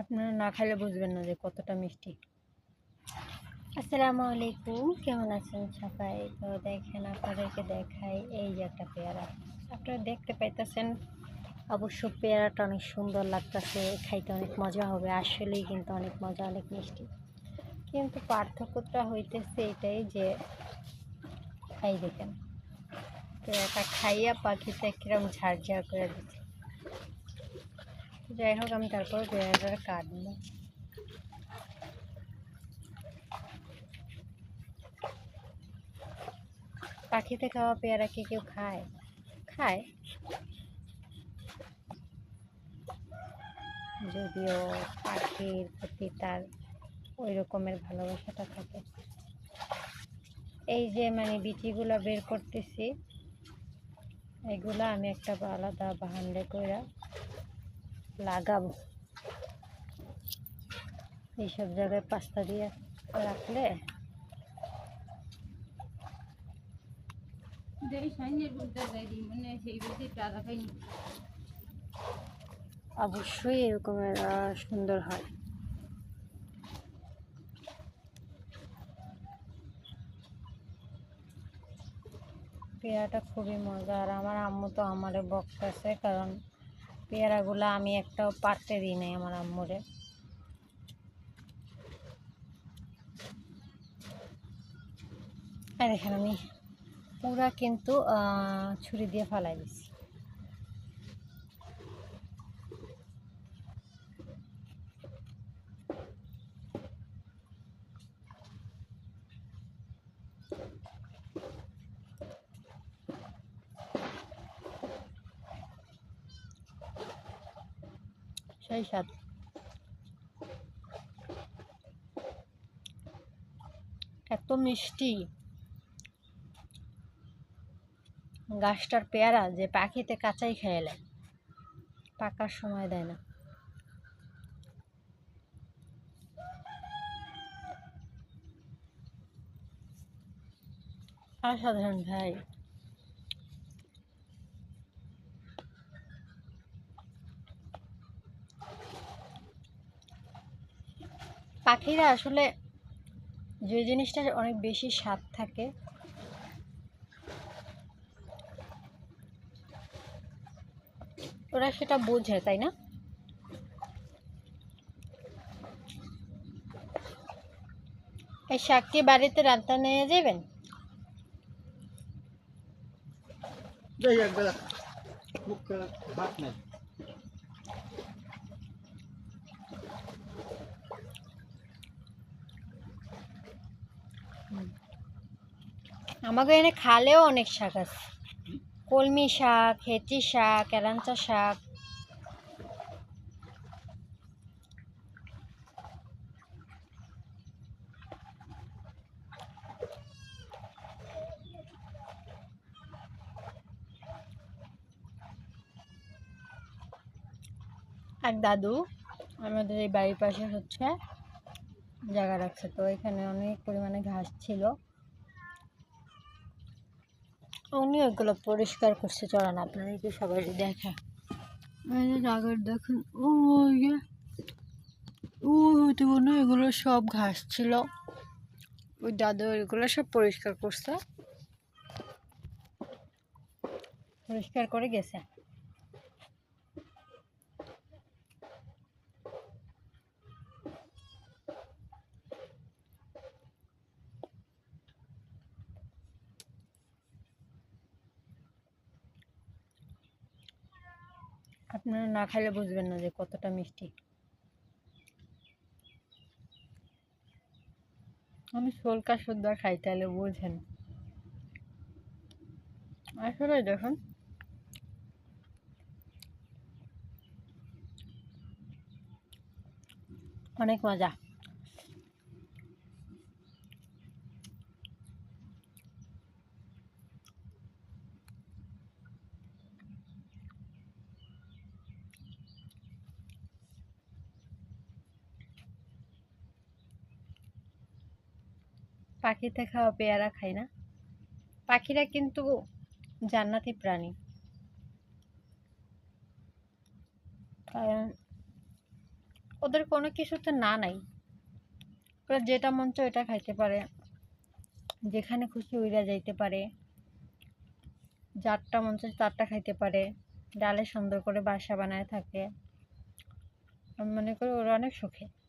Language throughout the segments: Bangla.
আপনারা না খাইলে বুঝবেন না যে কতটা মিষ্টি। আসসালামু আলাইকুম, কেমন আছেন সবাই? তো দেখেন, আপনাদেরকে দেখাই এই যে একটা পেয়ারা। আপনারা দেখতে পাইতেছেন, অবশ্য পেয়ারাটা অনেক সুন্দর লাগতেছে, খাইতে অনেক মজা হবে, আসলেই কিন্তু অনেক মজা, অনেক মিষ্টি। কিন্তু পার্থক্যটা হইতেছে এটাই যে, এই দেখেন তো পেয়ারাটা খাইয়া পাখিতে কিরম ঝাড়ঝাড় করে দিচ্ছে। যাই হোক আমি তারপর পেয়ারাটা কাটবো পাখিতে খাওয়া পেয়ারা কি কেউ খায়? খায়। যদিও পাখির প্রতি তার ওই রকমের ভালোবাসাটা থাকে। এই যে মানে বিচিগুলো বের করতেছি, এগুলা আমি একটা আলাদা বাহান্ডে করে লাগাবো। এইসব জায়গায় পাস্তা দিয়ে রাখলে মানে অবশ্যই এরকমের সুন্দর হয়। পেয়ারাটা খুবই মজা আর আমার আম্মু তো আমারে বকতেছে কারণ পেয়ারাগুলো আমি একটাও পারতে দিই নাই আমার আম্মুরে। দেখেন আমি পুরা কিন্তু ছুরি দিয়ে ফালাই দিছি। সেই স্বাদ এত মিষ্টি। গাছটার পেয়ারা যে পাখিতে কাঁচাই খেয়ে নেয় পাকার সময় দেয় না। অসাধারণ ভাই। পাখিরা আসলে যে জিনিসটা অনেক বেশি স্বাদ থাকে। ওরা সেটা বোঝে, তাই না? এই শাক কি বাড়িতে রান্না নিয়ে যাবেন? ভাত নাই। আমাকে এখানে খালেও অনেক শাক আছে। কলমি শাক, হেঁচি শাক এলাঞ্চা শাক। এক দাদু, আমাদের এই বাড়ির পাশে হচ্ছে জায়গা রাখছে। তো এখানে অনেক পরিমাণে ঘাস ছিল। উনি ওইগুলো পরিষ্কার করছে। চলেন আপনাদেরকে সবাই দেখা। আগের দেখুন ও ও মনে এগুলো সব ঘাস ছিল। ওই দাদু ওইগুলো সব পরিষ্কার করছে। পরিষ্কার করে গেছে। আপনারা না খাইলে বুঝবেন না যে কতটা মিষ্টি। আমি শোলকা সুদ্ধা খাই তাহলে বুঝেন। আসলে দেখুন। অনেক মজা। পাখিতে খাওয়া পেয়ারা খাই না। পাখিরা কিন্তু জান্নাতি প্রাণী। কারণ ওদের কোনো কিছুতে না নাই। ওরা যেটা মন চায় ওটা খাইতে পারে। যেখানে খুশি উইরা যাইতে পারে। যারটা মন চায় তারটা খাইতে পারে। ডালে সুন্দর করে বাসা বানায় থাকে। মনে করি ওরা অনেক সুখে।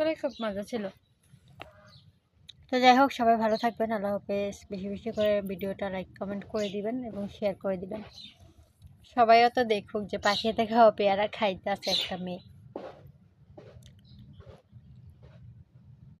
আসলে খুব মজা ছিল। তো যাই হোক, সবাই ভালো থাকবেন, আল্লাহ হাফেজ। বেশি বেশি করে ভিডিওটা লাইক কমেন্ট করে দিবেন এবং শেয়ার করে দিবেন। সবাইও তো দেখুক যে পাখিতে হবে পেয়ারা খাইতে আছে একটা মেয়ে।